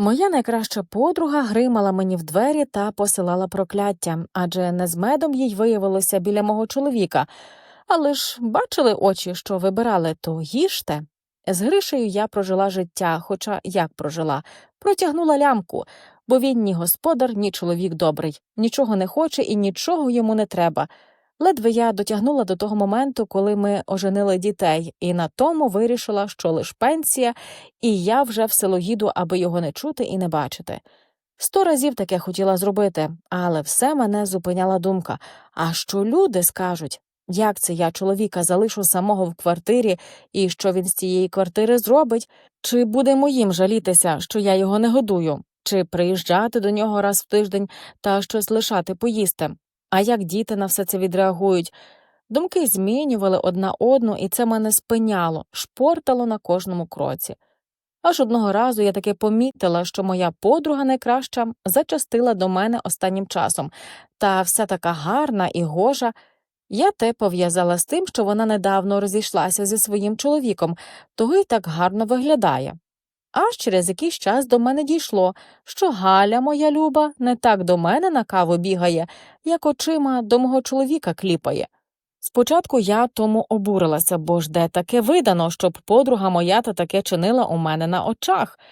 Моя найкраща подруга гримала мені в двері та посилала прокляття, адже не з медом їй виявилося біля мого чоловіка. Але ж бачили очі, що вибирали, то їжте. З Гришею я прожила життя, хоча як прожила, протягнула лямку, бо він ні господар, ні чоловік добрий, нічого не хоче і нічого йому не треба. Ледве я дотягнула до того моменту, коли ми оженили дітей, і на тому вирішила, що лиш пенсія, і я вже в село їду, аби його не чути і не бачити. Сто разів таке хотіла зробити, але все мене зупиняла думка а що люди скажуть? Як це я чоловіка залишу самого в квартирі, і що він з цієї квартири зробить? Чи буде моїм жалітися, що я його не годую, чи приїжджати до нього раз в тиждень та щось лишати поїсти? А як діти на все це відреагують? Думки змінювали одна одну, і це мене спиняло, шпортало на кожному кроці. Аж одного разу я таки помітила, що моя подруга найкраща зачастила до мене останнім часом, та вся така гарна і гожа. Я те пов'язала з тим, що вона недавно розійшлася зі своїм чоловіком, того й так гарно виглядає. Аж через якийсь час до мене дійшло, що Галя, моя люба, не так до мене на каву бігає, як очима до мого чоловіка кліпає. Спочатку я тому обурилася, бо ж де таке видано, щоб подруга моя та таке чинила у мене на очах.